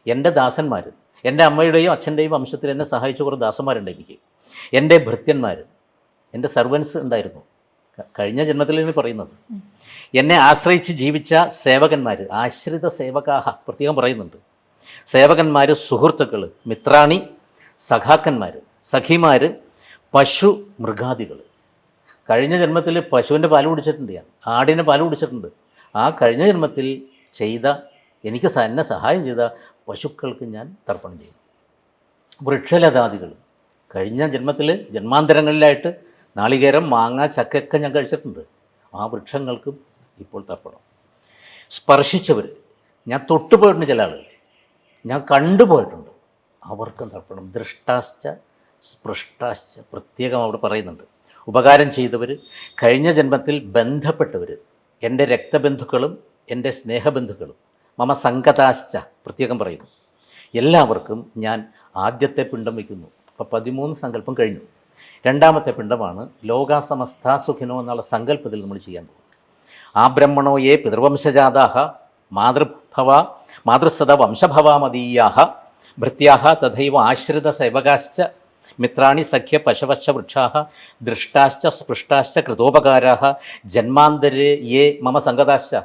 എന്റെ ദാസന്മാർ എന്റെ അമ്മയുടെയും അച്ഛന്റെയും വംശത്തിൽ എന്നെ സഹായിച്ച കുറേ ദാസന്മാരുണ്ട് എനിക്ക്. എന്റെ ഭൃത്യന്മാർ എന്റെ സർവൻസ് ഉണ്ടായിരുന്നു. കഴിഞ്ഞ ജന്മത്തിൽ നിന്ന് പറയുന്നത്. എന്നെ ആശ്രയിച്ച് ജീവിച്ച സേവകന്മാർ ആശ്രിത സേവകാഹ പ്രത്യേകം പറയുന്നുണ്ട്. സേവകന്മാർ സുഹൃത്തുക്കൾ മിത്രാണി സഖാക്കന്മാർ സഖിമാർ പശു മൃഗാദികൾ കഴിഞ്ഞ ജന്മത്തിൽ പശുവിന്റെ പാൽ കുടിച്ചിട്ടുണ്ട് ഞാൻ. ആടിന്റെ പാൽ കുടിച്ചിട്ടുണ്ട്. ആ കഴിഞ്ഞ ജന്മത്തിൽ ചെയ്ത എനിക്ക് എന്നെ സഹായം ചെയ്ത പശുക്കൾക്ക് ഞാൻ തർപ്പണം ചെയ്യും വൃക്ഷലതാദികൾ കഴിഞ്ഞ ജന്മത്തിൽ ജന്മാന്തരങ്ങളിലായിട്ട് നാളികേരം മാങ്ങ ചക്കയൊക്കെ ഞാൻ കഴിച്ചിട്ടുണ്ട്. ആ വൃക്ഷങ്ങൾക്കും ഇപ്പോൾ തർപ്പണം. സ്പർശിച്ചവർ ഞാൻ തൊട്ടുപോയിട്ടുണ്ട് ചില ആളുകൾ ഞാൻ കണ്ടുപോയിട്ടുണ്ട്. അവർക്കും തർപ്പണം. ദൃഷ്ടാശ്ച സ്പൃഷ്ടാശ്ച പ്രത്യേകം അവിടെ പറയുന്നുണ്ട്. ഉപകാരം ചെയ്തവർ കഴിഞ്ഞ ജന്മത്തിൽ ബന്ധപ്പെട്ടവർ എന്റെ രക്തബന്ധുക്കളും എന്റെ സ്നേഹബന്ധുക്കളും മമ സംഗതാശ്ച പ്രത്യേകം പറയുന്നു. എല്ലാവർക്കും ഞാൻ ആദ്യത്തെ പിണ്ടം വയ്ക്കുന്നു. അപ്പോൾ പതിമൂന്ന് സങ്കല്പം കഴിഞ്ഞു. രണ്ടാമത്തെ പിണ്ടമാണ് ലോകാസമസ്താസുഖിനോ എന്നുള്ള സങ്കല്പത്തിൽ നമ്മൾ ചെയ്യാൻ പോകുന്നത്. ആ ബ്രഹ്മണോ യേ പിതൃവംശജാതാഹ മാതൃഭവ മാതൃസത വംശഭവാമതീയാഹ ഭൃത്യാഹ തഥൈവ ആശ്രിത സേവകാശ്ച മിത്രാണി സഖ്യ പശവശ്ച വൃക്ഷാ ദൃഷ്ടാശ്ച സ്പൃഷ്ടാശ്ച കൃതോപകാരാ ജന്മാന്തരേ യേ മമ സംഗതാശ്ച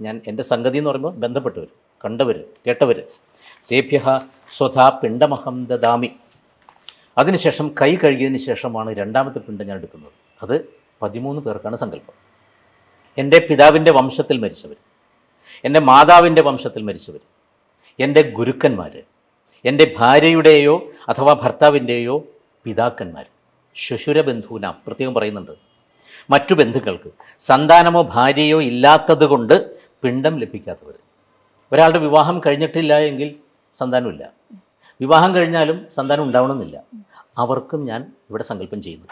ഞാൻ എന്റെ സംഗതി എന്ന് പറയുമ്പോൾ ബന്ധപ്പെട്ടവർ കണ്ടവർ കേട്ടവർ തേഭ്യ സ്വധാ പിണ്ടമഹം ദദാമി. അതിനുശേഷം കൈ കഴുകിയതിന് ശേഷമാണ് രണ്ടാമത്തെ പിണ്ടം ഞാൻ എടുക്കുന്നത്. അത് പതിമൂന്ന് പേർക്കാണ് സങ്കല്പം. എന്റെ പിതാവിന്റെ വംശത്തിൽ മരിച്ചവർ എന്റെ മാതാവിന്റെ വംശത്തിൽ മരിച്ചവർ എന്റെ ഗുരുക്കന്മാർ എന്റെ ഭാര്യയുടെയോ അഥവാ ഭർത്താവിന്റെയോ പിതാക്കന്മാർ ശുശുരബന്ധൂനാം പ്രത്യേകം പറയുന്നുണ്ട്. മറ്റു ബന്ധുക്കൾക്ക് സന്താനമോ ഭാര്യയോ ഇല്ലാത്തത് കൊണ്ട് പിണ്ടം ലഭിക്കാത്തവർ. ഒരാളുടെ വിവാഹം കഴിഞ്ഞിട്ടില്ല എങ്കിൽ സന്താനമില്ല. വിവാഹം കഴിഞ്ഞാലും സന്താനം ഉണ്ടാവണമെന്നില്ല. അവർക്കും ഞാൻ ഇവിടെ സങ്കല്പം ചെയ്യുന്നു.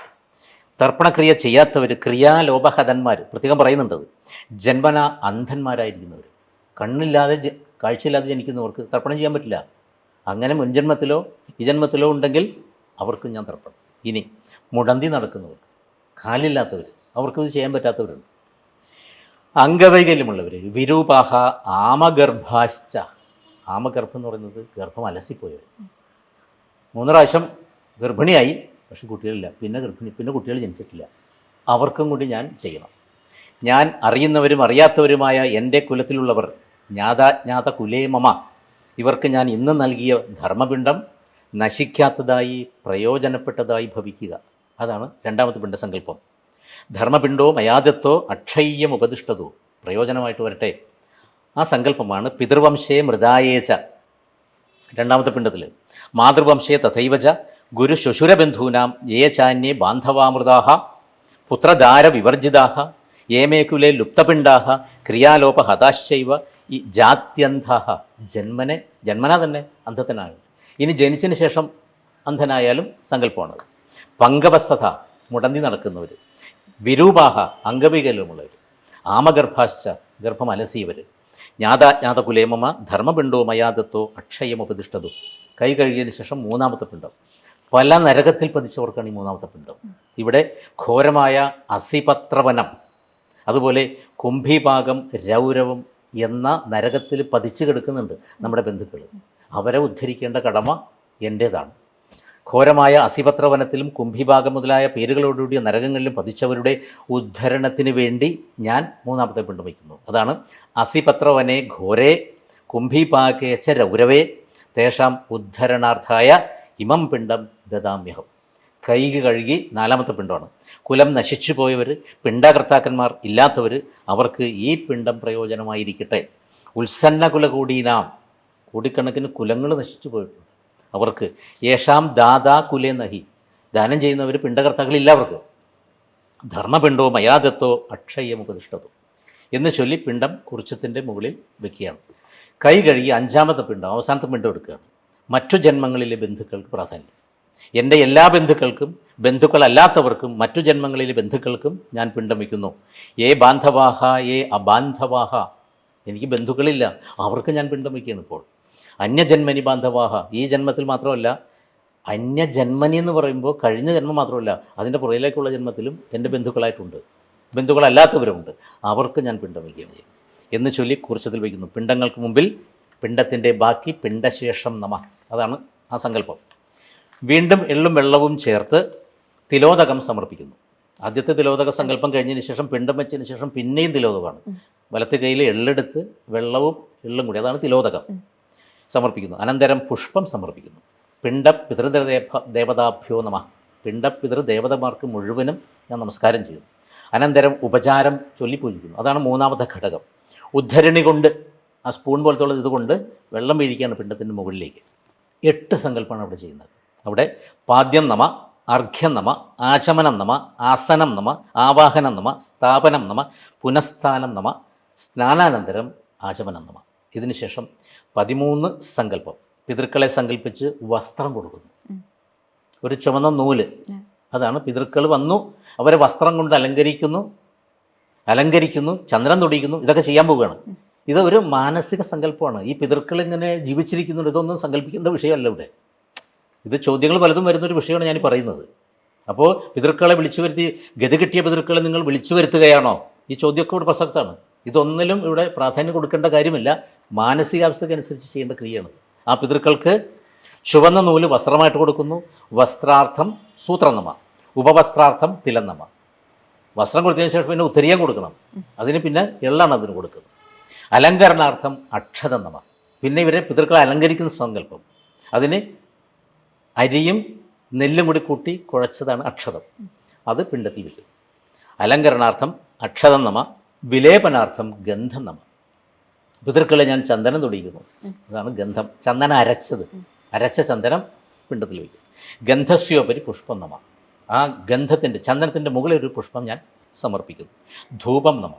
തർപ്പണക്രിയ ചെയ്യാത്തവർ ക്രിയാലോപഹതന്മാർ പ്രത്യേകം പറയുന്നുണ്ട്. ജന്മന അന്ധന്മാരായിരിക്കുന്നവർ. കണ്ണില്ലാതെ കാഴ്ചയില്ലാതെ ജനിക്കുന്നവർക്ക് തർപ്പണം ചെയ്യാൻ പറ്റില്ല. അങ്ങനെ മുൻജന്മത്തിലോ ഈ ജന്മത്തിലോ ഉണ്ടെങ്കിൽ അവർക്കും ഞാൻ തർപ്പണം ഇനി മുടന്തി നടക്കുന്നവർ കാലില്ലാത്തവർ അവർക്കത് ചെയ്യാൻ പറ്റാത്തവരുണ്ട്. അംഗവൈകല്യമുള്ളവർ വിരൂപാഹ ആമഗർഭാശ്ച. ആമഗർഭം എന്ന് പറയുന്നത് ഗർഭം അലസിപ്പോയവർ മൂന്ന് പ്രാവശ്യം ഗർഭിണിയായി പക്ഷെ കുട്ടികളില്ല. പിന്നെ ഗർഭിണി പിന്നെ കുട്ടികൾ ജനിച്ചിട്ടില്ല. അവർക്കും കൂടി ഞാൻ ചെയ്യണം. ഞാൻ അറിയുന്നവരും അറിയാത്തവരുമായ എന്റെ കുലത്തിലുള്ളവർ ജ്ഞാതാജ്ഞാത കുലേമമ ഇവർക്ക് ഞാൻ ഇന്ന് നൽകിയ ധർമ്മപിണ്ഡം നശിക്കാത്തതായി പ്രയോജനപ്പെട്ടതായി ഭവിക്കുക. അതാണ് രണ്ടാമത്തെ പിണ്ഡസങ്കല്പം. ധർമ്മപിണ്ഡോ മയാദത്തോ അക്ഷയ്യം ഉപദിഷ്ടതോ. പ്രയോജനമായിട്ട് വരട്ടെ. ആ സങ്കല്പമാണ് പിതൃവംശേ മൃതായേച്ച രണ്ടാമത്തെ പിണ്ഡത്തിൽ മാതൃവംശേ തഥൈവച ഗുരു ശുശുരബന്ധൂനാം ഏ ചാന്യേ ബാന്ധവാമൃതാഹ. പുത്രധാര വിവർജിതാഹ. ഏമേകുലെ ലുപ്തപിണ്ഡാഹ. ക്രിയാലോപ ഹതാശ്ചൈവ ഈ ജാത്യന്ധ ജന്മനെ ജന്മന തന്നെ അന്ധത്തനാണ്. ഇനി ജനിച്ചതിന് ശേഷം അന്ധനായാലും സങ്കല്പമാണത്. പങ്കവസ്ഥത മുടന്തി നടക്കുന്നവർ വിരൂപാഹ അംഗവികലമുള്ളവർ ആമഗർഭാശ്ച ഗർഭം അലസിയവർ ജ്ഞാതാജ്ഞാത കുലേമമ ധർമ്മപിണ്ടോ മയാദത്തോ അക്ഷയമുപദിഷ്ടതു കൈ കഴുകിയതിന് ശേഷം മൂന്നാമത്തെ പിണ്ടം പല നരകത്തിൽ പതിച്ചവർക്കാണ് ഈ മൂന്നാമത്തെ പിണ്ടം ഇവിടെ ഘോരമായ അസിപത്രവനം. അതുപോലെ കുംഭിഭാഗം രൗരവം എന്ന നരകത്തിൽ പതിച്ചു കിടക്കുന്നുണ്ട് നമ്മുടെ ബന്ധുക്കൾ. അവരെ ഉദ്ധരിക്കേണ്ട കടമ എന്റേതാണ് ഘോരമായ അസിപത്രവനത്തിലും കുംഭിഭാഗം മുതലായ പേരുകളോടുകൂടിയ നരകങ്ങളിലും പതിച്ചവരുടെ ഉദ്ധരണത്തിന് വേണ്ടി ഞാൻ മൂന്നാമത്തെ പിണ്ടു വയ്ക്കുന്നു. അതാണ് അസിപത്രവനെ ഘോരേ കുംഭിഭാഗേച്ച രൗരവേ തേഷാം ഉദ്ധരണാർത്ഥായ ഇമം പിണ്ടം ദദാമ്യഹം. കൈ കഴുകി നാലാമത്തെ പിണ്ടമാണ് കുലം നശിച്ചു പോയവർ പിണ്ടകർത്താക്കന്മാർ ഇല്ലാത്തവർ അവർക്ക് ഈ പിണ്ടം പ്രയോജനമായിരിക്കട്ടെ. ഉത്സന്ന കുല കൂടി നാം കോടിക്കണക്കിന് കുലങ്ങൾ നശിച്ചു പോയിട്ടുണ്ട്. അവർക്ക് യേഷാം ദാദാ കുലേ നഹി. ദാനം ചെയ്യുന്നവർ പിണ്ടകർത്താക്കളില്ല അവർക്ക്. ധർമ്മപിണ്ടോ മയാദത്തോ അക്ഷയമുപതിഷ്ഠതോ. എന്ന് ചൊല്ലി പിണ്ടം കുറിച്ചത്തിന്റെ മുകളിൽ വെക്കുകയാണ്. കൈ കഴുകി അഞ്ചാമത്തെ പിണ്ടം അവസാനത്തെ പിണ്ടം എടുക്കുകയാണ്. മറ്റു ജന്മങ്ങളിലെ ബന്ധുക്കൾക്ക് പ്രാധാന്യം. എന്റെ എല്ലാ ബന്ധുക്കൾക്കും ബന്ധുക്കളല്ലാത്തവർക്കും മറ്റു ജന്മങ്ങളിലെ ബന്ധുക്കൾക്കും ഞാൻ പിണ്ടം ഏ ബാന്ധവാഹ ഏ അബാന്ധവാഹ എനിക്ക് ബന്ധുക്കളില്ല. അവർക്ക് ഞാൻ പിണ്ടം ഇപ്പോൾ. അന്യജന്മനി ബാന്ധവാഹ ഈ ജന്മത്തിൽ മാത്രമല്ല അന്യജന്മനി എന്ന് പറയുമ്പോൾ കഴിഞ്ഞ ജന്മം മാത്രമല്ല അതിന്റെ പുറയിലേക്കുള്ള ജന്മത്തിലും എന്റെ ബന്ധുക്കളായിട്ടുണ്ട്. ബന്ധുക്കളല്ലാത്തവരുമുണ്ട്. അവർക്ക് ഞാൻ പിണ്ടം ചെയ്യും എന്ന് ചൊല്ലി കുറിച്ചതിൽ വയ്ക്കുന്നു. പിണ്ടങ്ങൾക്ക് മുമ്പിൽ പിണ്ടത്തിന്റെ ബാക്കി പിണ്ടശേഷം നമ. അതാണ് ആ സങ്കല്പം. വീണ്ടും എള്ളും വെള്ളവും ചേർത്ത് തിലോദകം സമർപ്പിക്കുന്നു. ആദ്യത്തെ തിലോദക സങ്കല്പം കഴിഞ്ഞതിന് ശേഷം പിണ്ടം വെച്ചതിന് ശേഷം പിന്നെയും തിലോദകമാണ്. വലത്തെ കയ്യിൽ എള്ളെടുത്ത് വെള്ളവും എള്ളും കൂടി അതാണ് തിലോദകം. സമർപ്പിക്കുന്നു. അനന്തരം പുഷ്പം സമർപ്പിക്കുന്നു. പിണ്ട പിതൃദേവ ദേവതാഭ്യോ നമ. പിണ്ട പിതൃദേവതമാർക്ക് മുഴുവനും ഞാൻ നമസ്കാരം ചെയ്യുന്നു. അനന്തരം ഉപചാരം ചൊല്ലി പൂജിക്കുന്നു അതാണ് മൂന്നാമത്തെ ഘടകം. ഉദ്ധരണി കൊണ്ട് ആ സ്പൂൺ പോലത്തെ ഉള്ളത് ഇതുകൊണ്ട് വെള്ളം വീഴിക്കുകയാണ് പിണ്ടത്തിന്റെ മുകളിലേക്ക്. എട്ട് സങ്കല്പമാണ് അവിടെ ചെയ്യുന്നത്. അവിടെ പാദ്യം നമ അർഘ്യം നമ ആചമനം നമ ആസനം നമ ആവാഹനം നമ സ്ഥാപനം നമ പുനഃസ്ഥാനം നമ സ്നാനാനന്തരം ആചമനം നമ. ഇതിനുശേഷം പതിമൂന്ന് സങ്കല്പം. പിതൃക്കളെ സങ്കല്പിച്ച് വസ്ത്രം കൊടുക്കുന്നു. ഒരു ചുമന്ന നൂൽ. അതാണ് പിതൃക്കൾ വന്നു അവരെ വസ്ത്രം കൊണ്ട് അലങ്കരിക്കുന്നു അലങ്കരിക്കുന്നു ചന്ദ്രൻ തൊടിയിക്കുന്നു ഇതൊക്കെ ചെയ്യാൻ പോവുകയാണ്. ഇതൊരു മാനസിക സങ്കല്പമാണ്. ഈ പിതൃക്കൾ ഇങ്ങനെ ജീവിച്ചിരിക്കുന്നുണ്ട് ഇതൊന്നും സങ്കല്പിക്കേണ്ട വിഷയമല്ല ഇവിടെ. ഇത് ചോദ്യങ്ങൾ പലതും വരുന്നൊരു വിഷയമാണ് ഞാൻ പറയുന്നത്. അപ്പോൾ പിതൃക്കളെ വിളിച്ചു വരുത്തി ഗതി കിട്ടിയ പിതൃക്കളെ നിങ്ങൾ വിളിച്ചു വരുത്തുകയാണോ? ഈ ചോദ്യമൊക്കെ ഇവിടെ പ്രസക്തമാണ്. ഇതൊന്നിലും ഇവിടെ പ്രാധാന്യം കൊടുക്കേണ്ട കാര്യമില്ല. മാനസികാവസ്ഥക്കനുസരിച്ച് ചെയ്യേണ്ട ക്രിയയാണ്. ആ പിതൃക്കൾക്ക് ചുവന്ന നൂൽ വസ്ത്രമായിട്ട് കൊടുക്കുന്നു. വസ്ത്രാർത്ഥം സൂത്രനമ. ഉപവസ്ത്രാർത്ഥം തിലന്നമ വസ്ത്രം കൊടുത്തതിന് ശേഷം പിന്നെ ഉത്തരീയം കൊടുക്കണം. അതിന് പിന്നെ എള്ളാണ് അതിന് കൊടുക്കുന്നത്. അലങ്കരണാർത്ഥം അക്ഷതന്നമ പിന്നെ ഇവരെ പിതൃക്കളെ അലങ്കരിക്കുന്ന സങ്കല്പം. അതിന് അരിയും നെല്ലും കൂടി കൂട്ടി കുഴച്ചതാണ് അക്ഷതം. അത് പിണ്ടത്തിൽ വെക്കും. അലങ്കരണാർത്ഥം അക്ഷതം നമ വിലേപനാർത്ഥം ഗന്ധം നമ. പിതൃക്കളെ ഞാൻ ചന്ദനം തൊടിയിക്കുന്നു. അതാണ് ഗന്ധം. ചന്ദനം അരച്ചത്. അരച്ച ചന്ദനം പിണ്ടത്തിൽ വയ്ക്കും ഗന്ധസ്യോപരി പുഷ്പം നമ. ആ ഗന്ധത്തിന്റെ ചന്ദനത്തിന്റെ മുകളിൽ ഒരു പുഷ്പം ഞാൻ സമർപ്പിക്കുന്നു. ധൂപം നമ.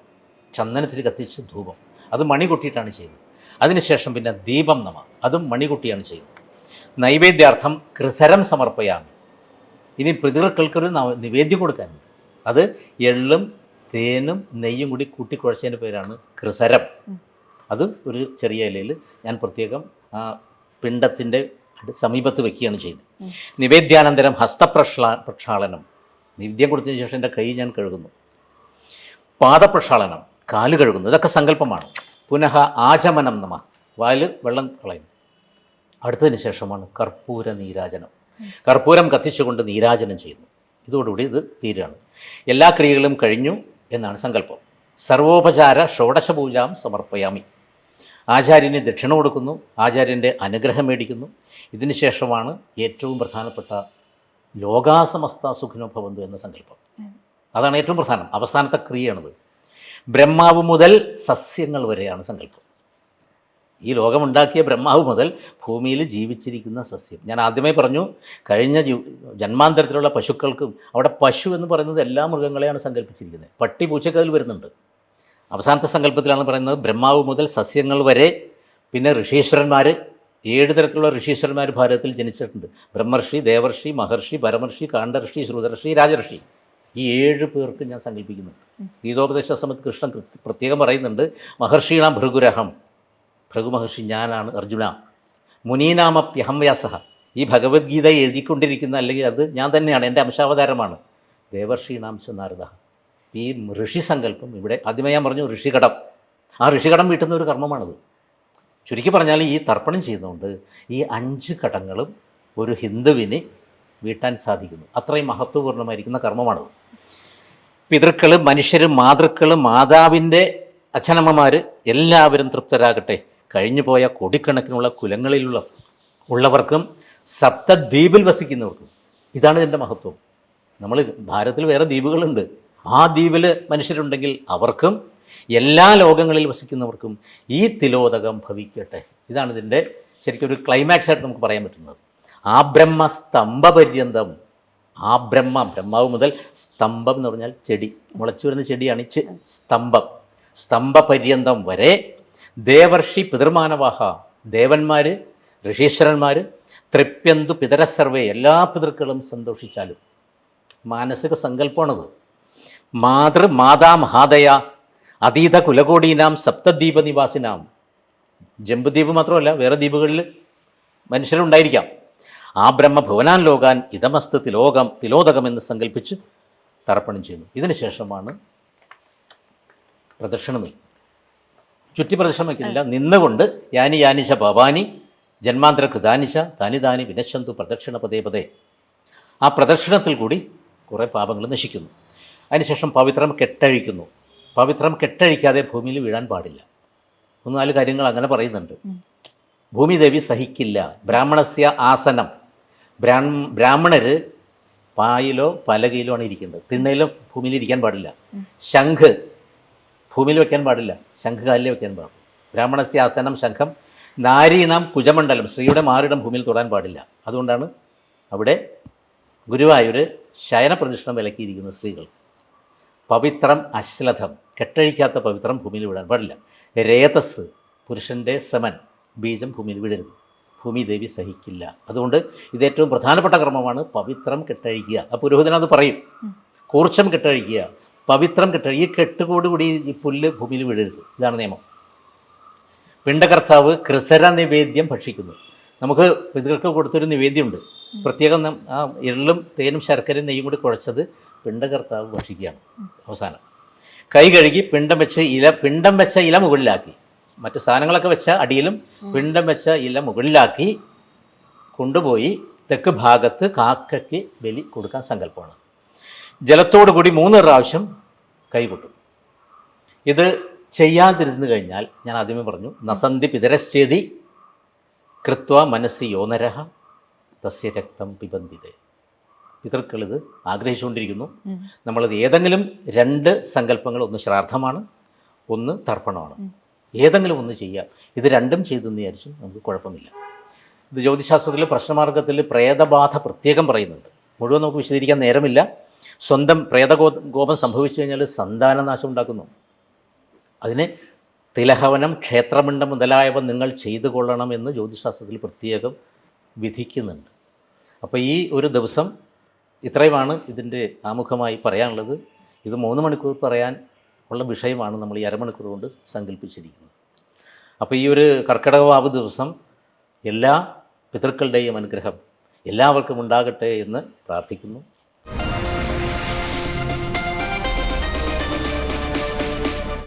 ചന്ദനത്തിൽ കത്തിച്ച് ധൂപം. അത് മണി കൊട്ടിയിട്ടാണ് അതിനുശേഷം പിന്നെ ദീപം നമ. അതും മണി കൊട്ടിയാണ് ചെയ്യുന്നത്. നൈവേദ്യാർത്ഥം കൃസരം സമർപ്പയാണ്. ഇനി പിതൃക്കൾക്കൊരു നവ- നിവേദ്യം കൊടുക്കാനുണ്ട്. അത് എള്ളും തേനും നെയ്യും കൂടി കൂട്ടിക്കുഴച്ചതിന്റെ പേരാണ് കൃസരം. അത് ഒരു ചെറിയ ഇലയിൽ ഞാൻ പ്രത്യേകം ആ പിണ്ടത്തിന്റെ സമീപത്ത് വെക്കുകയാണ് ചെയ്ത് നിവേദ്യാനന്തരം ഹസ്തപ്രക്ഷാ പ്രക്ഷാളനം. നിവേദ്യം കൊടുത്തതിന് ശേഷം എന്റെ കൈ ഞാൻ കഴുകുന്നു. പാദപ്രക്ഷാളനം കാൽ കഴുകുന്നു. ഇതൊക്കെ സങ്കല്പമാണ്. പുനഃ ആചമനം നമ. വാൽ വെള്ളം കളയും അടുത്തതിന് ശേഷമാണ് കർപ്പൂര നീരാജനം. കർപ്പൂരം കത്തിച്ചുകൊണ്ട് നീരാജനം ചെയ്യുന്നു. ഇതോടുകൂടി ഇത് തീരുകയാണ്. എല്ലാ ക്രിയകളും കഴിഞ്ഞു എന്നാണ് സങ്കല്പം. സർവോപചാര ഷോഡശപൂജാം സമർപ്പയാമി. ആചാര്യന് ദക്ഷിണ കൊടുക്കുന്നു ആചാര്യന്റെ അനുഗ്രഹം മേടിക്കുന്നു. ഇതിന് ശേഷമാണ് ഏറ്റവും പ്രധാനപ്പെട്ട ലോകാസമസ്ത സുഖിനോഭവന്തു എന്ന സങ്കല്പം. അതാണ് ഏറ്റവും പ്രധാനം. അവസാനത്തെ ക്രിയയാണത്. ബ്രഹ്മാവ് മുതൽ സസ്യങ്ങൾ വരെയാണ് സങ്കല്പം. ഈ ലോകമുണ്ടാക്കിയ ബ്രഹ്മാവ് മുതൽ ഭൂമിയിൽ ജീവിച്ചിരിക്കുന്ന സസ്യം. ഞാൻ ആദ്യമേ പറഞ്ഞു കഴിഞ്ഞ ജന്മാന്തരത്തിലുള്ള പശുക്കൾക്കും അവിടെ പശു എന്ന് പറയുന്നത് എല്ലാ മൃഗങ്ങളെയാണ് സങ്കല്പിച്ചിരിക്കുന്നത്. പട്ടി പൂച്ചയൊക്കെ അതിൽ വരുന്നുണ്ട്. അവസാനത്തെ സങ്കല്പത്തിലാണ് പറയുന്നത് ബ്രഹ്മാവ് മുതൽ സസ്യങ്ങൾ വരെ പിന്നെ ഋഷീശ്വരന്മാർ ഏഴ് തരത്തിലുള്ള ഋഷീശ്വരന്മാർ ഭാരതത്തിൽ ജനിച്ചിട്ടുണ്ട്. ബ്രഹ്മർഷി ദേവർഷി മഹർഷി പരമർഷി കാണ്ഡർഷി ശ്രുതർഷി രാജർഷി. ഈ ഏഴ് പേർക്ക് ഞാൻ സങ്കല്പിക്കുന്നുണ്ട്. ഗീതോപദേശ സമയത്ത് കൃഷ്ണൻ പ്രത്യേകം പറയുന്നുണ്ട് മഹർഷീണ ഭൃഗുരഹം. ഭൃഗു മഹർഷി ഞാനാണ് അർജുന. മുനീനാമപ്യഹം വ്യാസ ഈ ഭഗവത്ഗീത എഴുതിക്കൊണ്ടിരിക്കുന്ന അല്ലെങ്കിൽ അത് ഞാൻ തന്നെയാണ് എന്റെ അംശാവതാരമാണ്. ദേവർഷീണാംശ നാരദ. ഈ ഋഷി സങ്കല്പം ഇവിടെ ആദ്യമേ ഞാൻ പറഞ്ഞു ഋഷികടം. ആ ഋഷികടം വീട്ടുന്ന ഒരു കർമ്മമാണത്. ചുരുക്കി പറഞ്ഞാൽ ഈ തർപ്പണം ചെയ്യുന്നതുകൊണ്ട് ഈ അഞ്ച് കടങ്ങളും ഒരു ഹിന്ദുവിന് വീട്ടാൻ സാധിക്കുന്നു. അത്രയും മഹത്വപൂർണമായിരിക്കുന്ന കർമ്മമാണത്. പിതൃക്കൾ മനുഷ്യർ മാതൃക്കൾ മാതാവിന്റെ അച്ഛനമ്മമാർ എല്ലാവരും തൃപ്തരാകട്ടെ. കഴിഞ്ഞു പോയ കോടിക്കണക്കിനുള്ള കുലങ്ങളിലുള്ള ഉള്ളവർക്കും സപ്തദ്വീപിൽ വസിക്കുന്നവർക്കും ഇതാണ് ഇതിന്റെ മഹത്വം. നമ്മൾ ഭാരതത്തിൽ വേറെ ദ്വീപുകളുണ്ട്. ആ ദ്വീപിൽ മനുഷ്യരുണ്ടെങ്കിൽ അവർക്കും എല്ലാ ലോകങ്ങളിൽ വസിക്കുന്നവർക്കും ഈ തിലോദകം ഭവിക്കട്ടെ. ഇതാണ് ഇതിന്റെ ശരിക്കും ഒരു ക്ലൈമാക്സ് ആയിട്ട് നമുക്ക് പറയാൻ പറ്റുന്നത്. ആ ബ്രഹ്മ സ്തംഭപര്യന്തം ആ ബ്രഹ്മ ബ്രഹ്മാവ് മുതൽ സ്തംഭം എന്ന് പറഞ്ഞാൽ ചെടി. മുളച്ചു വരുന്ന ചെടിയാണ് ചെ- സ്തംഭം. സ്തംഭപര്യന്തം വരെ ദേവർഷി പിതൃമാനവാഹ. ദേവന്മാർ ഋഷീശ്വരന്മാർ തൃപ്യന്തു പിതരസർവേ എല്ലാ പിതൃക്കളും സന്തോഷിച്ചാലും. മാനസിക സങ്കല്പമാണത്. മാതൃ മാതാ മഹാദയ അതീത കുലകോടീനാം സപ്തദ്വീപ നിവാസിനാം. ജമ്പുദ്വീപ് മാത്രമല്ല വേറെ ദ്വീപുകളിൽ മനുഷ്യരുണ്ടായിരിക്കാം. ആ ബ്രഹ്മ ഭുവനാൻ ലോകാൻ ഇതമസ്ത് തിലോകം തിലോദകം എന്ന് സങ്കല്പിച്ച് തർപ്പണം ചെയ്യുന്നു. ഇതിനുശേഷമാണ് പ്രദക്ഷിണം വയ്ക്കുന്നത് ചുറ്റി പ്രദക്ഷിണം വയ്ക്കുന്നില്ല നിന്നുകൊണ്ട് യാനി യാനിശ ഭവാനി ജന്മാന്തര കൃതാനിശ താനി താനി വിനശന്തു പ്രദക്ഷിണ പതേ പതേ. ആ പ്രദക്ഷിണത്തിൽ കൂടി കുറേ പാപങ്ങൾ നശിക്കുന്നു. അതിനുശേഷം പവിത്രം കെട്ടഴിക്കുന്നു. പവിത്രം കെട്ടഴിക്കാതെ ഭൂമിയിൽ വീഴാൻ പാടില്ല. മൂന്ന് നാല് കാര്യങ്ങൾ അങ്ങനെ പറയുന്നുണ്ട്. ഭൂമിദേവി സഹിക്കില്ല. ബ്രാഹ്മണസ്യ ആസനം. ബ്രാ ബ്രാഹ്മണർ പായിലോ പലകയിലോ ആണ് ഇരിക്കുന്നത്. തിണ്ണയിലോ ഭൂമിയിൽ ഇരിക്കാൻ പാടില്ല. ശംഖ് ഭൂമിയിൽ വെക്കാൻ പാടില്ല. ശംഖുകാലിൽ വയ്ക്കാൻ വെക്കാൻ പാടില്ല. ബ്രാഹ്മണസ്യ ആസനം ശംഖം നാരീനാം കുജമണ്ഡലം സ്ത്രീയുടെ മാറിടം ഭൂമിയിൽ തൊടാൻ പാടില്ല. അതുകൊണ്ടാണ് അവിടെ ഗുരുവായൂർ ശയന പ്രദക്ഷിണം വിലക്കിയിരിക്കുന്ന സ്ത്രീകൾ. പവിത്രം അശ്ലഥം കെട്ടഴിക്കാത്ത പവിത്രം ഭൂമിയിൽ വിടാൻ പാടില്ല. രേതസ് പുരുഷന്റെ സമൻ ബീജം ഭൂമിയിൽ വിടരുത്. ഭൂമി ദേവി സഹിക്കില്ല. അതുകൊണ്ട് ഇത് ഏറ്റവും പ്രധാനപ്പെട്ട കർമ്മമാണ് പവിത്രം കെട്ടഴിക്കുക. ആ പുരോഹിതനത് പറയും. കൂർച്ചം കെട്ടഴിക്കുക. പവിത്രം കെട്ട് ഈ കെട്ടുകൂടി ഈ പുല്ല് ഭൂമിയിൽ വിടരുത് ഇതാണ് നിയമം. പിണ്ടകർത്താവ് ക്രിസര നിവേദ്യം ഭക്ഷിക്കുന്നു. നമുക്ക് പിതൃക്ക് കൊടുത്തൊരു നിവേദ്യമുണ്ട്. പ്രത്യേകം ആ എള്ളും തേനും ശർക്കരയും നെയ്യും കൂടി കുഴച്ചത് പിണ്ടകർത്താവ് ഭക്ഷിക്കുകയാണ് അവസാനം. കൈ കഴുകി പിണ്ടം വെച്ച് ഇല പിണ്ടം വെച്ച ഇല മുകളിലാക്കി. മറ്റു സാധനങ്ങളൊക്കെ വെച്ച അടിയിലും പിണ്ടം വെച്ച ഇല മുകളിലാക്കി കൊണ്ടുപോയി തെക്ക് ഭാഗത്ത് കാക്കയ്ക്ക് ബലി കൊടുക്കാൻ സങ്കല്പമാണ്. ജലത്തോടു കൂടി മൂന്ന് പ്രാവശ്യം കൈകൊട്ടും. ഇത് ചെയ്യാതിരുന്നു കഴിഞ്ഞാൽ ഞാൻ ആദ്യമേ പറഞ്ഞു നസന്തി പിതരശ്ചേതി കൃത്വ മനസ്സി യോനരഹ തസ്യ രക്തം പിബന്ധിതേ പിതൃക്കൾ ഇത് ആഗ്രഹിച്ചുകൊണ്ടിരിക്കുന്നു. നമ്മളത് ഏതെങ്കിലും രണ്ട് സങ്കല്പങ്ങൾ ഒന്ന് ശ്രാദ്ധമാണ് ഒന്ന് തർപ്പണമാണ്. ഏതെങ്കിലും ഒന്ന് ചെയ്യാം. ഇത് രണ്ടും ചെയ്തെന്ന് വിചാരിച്ചു നമുക്ക് കുഴപ്പമില്ല. ഇത് ജ്യോതിശാസ്ത്രത്തിൽ പ്രശ്നമാർഗത്തിൽ പ്രേതബാധ പ്രത്യേകം പറയുന്നുണ്ട്. മുഴുവൻ നമുക്ക് വിശദീകരിക്കാൻ നേരമില്ല. സ്വന്തം പ്രേതകോ കോപം സംഭവിച്ചു കഴിഞ്ഞാൽ സന്താനനാശം ഉണ്ടാക്കുന്നു. അതിന് തിലഹവനം ക്ഷേത്രമിണ്ടം മുതലായവ നിങ്ങൾ ചെയ്തു കൊള്ളണം എന്ന് ജ്യോതിശാസ്ത്രത്തിൽ പ്രത്യേകം വിധിക്കുന്നുണ്ട്. അപ്പോൾ ഈ ഒരു ദിവസം ഇത്രയുമാണ് ഇതിന്റെ ആമുഖമായി പറയാനുള്ളത്. ഇത് മൂന്ന് മണിക്കൂർ പറയാൻ ഉള്ള വിഷയമാണ് നമ്മൾ ഈ അരമണിക്കൂർ കൊണ്ട് സങ്കല്പിച്ചിരിക്കുന്നത്. അപ്പോൾ ഈ ഒരു കർക്കിടകവാവ് ദിവസം എല്ലാ പിതൃക്കളുടെയും അനുഗ്രഹം എല്ലാവർക്കും ഉണ്ടാകട്ടെ എന്ന് പ്രാർത്ഥിക്കുന്നു.